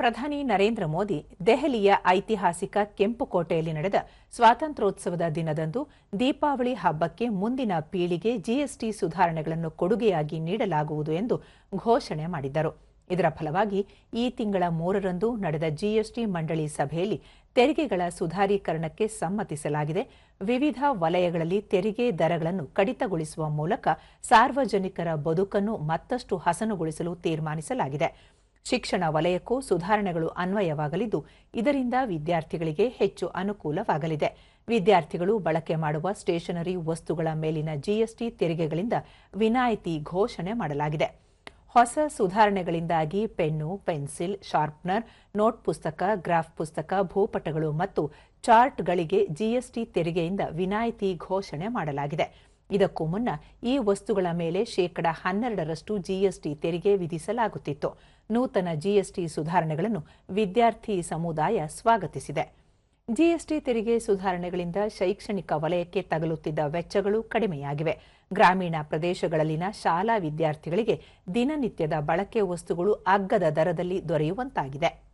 ಪ್ರಧಾನಿ ನರೇಂದ್ರ ಮೋದಿ ದೆಹಲಿಯ ಐತಿಹಾಸಿಕ ಕೆಂಪುಕೋಟೆಯಲ್ಲಿ ನಡೆದ ಸ್ವಾತಂತ್ರ್ಯೋತ್ಸವದ ದಿನದಂದು ದೀಪಾವಳಿ ಹಬ್ಬಕ್ಕೆ ಮುಂದಿನ ಪೀಳಿಗೆ ಜಿಎಸ್ಟಿ ಸುಧಾರಣೆಗಳನ್ನು ಕೊಡುಗೆಯಾಗಿ ನೀಡಲಾಗುವುದು ಎಂದು ಘೋಷಣೆ ಮಾಡಿದ್ದರು. ಇದರ ಫಲವಾಗಿ ಈ ತಿಂಗಳ ಮೂರರಂದು ನಡೆದ ಜಿಎಸ್ಟಿ ಮಂಡಳಿ ಸಭೆಯಲ್ಲಿ ತೆರಿಗೆಗಳ ಸುಧಾರೀಕರಣಕ್ಕೆ ಸಮ್ಮತಿಸಲಾಗಿದೆ. ವಿವಿಧ ವಲಯಗಳಲ್ಲಿ ತೆರಿಗೆ ದರಗಳನ್ನು ಕಡಿತಗೊಳಿಸುವ ಮೂಲಕ ಸಾರ್ವಜನಿಕರ ಬದುಕನ್ನು ಮತ್ತಷ್ಟು ಹಸನುಗೊಳಿಸಲು ತೀರ್ಮಾನಿಸಲಾಗಿದೆ. ಶಿಕ್ಷಣ ವಲಯಕ್ಕೂ ಸುಧಾರಣೆಗಳು ಅನ್ವಯವಾಗಲಿದ್ದು, ಇದರಿಂದ ವಿದ್ಯಾರ್ಥಿಗಳಿಗೆ ಹೆಚ್ಚು ಅನುಕೂಲವಾಗಲಿದೆ. ವಿದ್ಯಾರ್ಥಿಗಳು ಬಳಕೆ ಮಾಡುವ ಸ್ಟೇಷನರಿ ವಸ್ತುಗಳ ಮೇಲಿನ ಜಿಎಸ್ಟಿ ತೆರಿಗೆಗಳಿಂದ ವಿನಾಯಿತಿ ಘೋಷಣೆ ಮಾಡಲಾಗಿದೆ. ಹೊಸ ಸುಧಾರಣೆಗಳಿಂದಾಗಿ ಪೆನ್ನು, ಪೆನ್ಸಿಲ್, ಶಾರ್ಪ್ನರ್, ನೋಟ್ ಪುಸ್ತಕ, ಗ್ರಾಫ್ ಪುಸ್ತಕ, ಭೂಪಟಗಳು ಮತ್ತು ಚಾರ್ಟ್ಗಳಿಗೆ ಜಿಎಸ್ಟಿ ತೆರಿಗೆಯಿಂದ ವಿನಾಯಿತಿ ಘೋಷಣೆ ಮಾಡಲಾಗಿದೆ. ಇದಕ್ಕೂ ಮುನ್ನ ಈ ವಸ್ತುಗಳ ಮೇಲೆ ಶೇಕಡ ಹನ್ನೆರಡರಷ್ಟು ಜಿಎಸ್ಟಿ ತೆರಿಗೆ ವಿಧಿಸಲಾಗುತ್ತಿತ್ತು. ನೂತನ ಜಿಎಸ್ಟಿ ಸುಧಾರಣೆಗಳನ್ನು ವಿದ್ಯಾರ್ಥಿ ಸಮುದಾಯ ಸ್ವಾಗತಿಸಿದೆ. ಜಿಎಸ್ಟಿ ತೆರಿಗೆ ಸುಧಾರಣೆಗಳಿಂದ ಶೈಕ್ಷಣಿಕ ವಲಯಕ್ಕೆ ತಗಲುತ್ತಿದ್ದ ವೆಚ್ಚಗಳು ಕಡಿಮೆಯಾಗಿವೆ. ಗ್ರಾಮೀಣ ಪ್ರದೇಶಗಳಲ್ಲಿನ ಶಾಲಾ ವಿದ್ಯಾರ್ಥಿಗಳಿಗೆ ದಿನನಿತ್ಯದ ಬಳಕೆ ವಸ್ತುಗಳು ಅಗ್ಗದ ದರದಲ್ಲಿ ದೊರೆಯುವಂತಾಗಿದೆ.